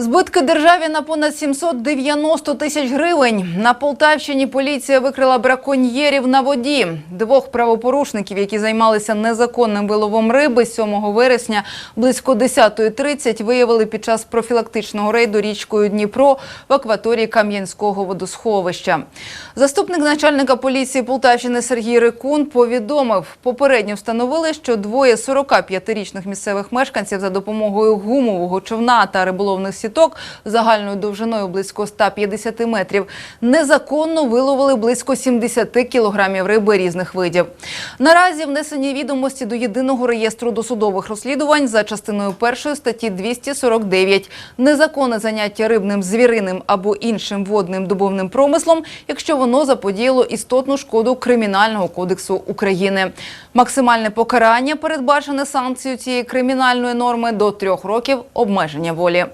Збитки державі на понад 790 тисяч гривень. На Полтавщині поліція викрила браконьєрів на воді. Двох правопорушників, які займалися незаконним виловом риби, 7 вересня близько 10.30 виявили під час профілактичного рейду річкою Дніпро в акваторії Кам'янського водосховища. Заступник начальника поліції Полтавщини Сергій Рикун повідомив, попередньо встановили, що двоє 45-річних місцевих мешканців за допомогою гумового човна та риболовних сіток загальною довжиною близько 150 метрів незаконно виловили близько 70 кілограмів риби різних видів. Наразі внесені відомості до єдиного реєстру досудових розслідувань за частиною першої статті 249 незаконне заняття рибним звіриним або іншим водним добовним промислом, якщо воно заподіяло істотну шкоду Кримінального кодексу України. Максимальне покарання передбачене санкцією цієї кримінальної норми до трьох років обмеження волі.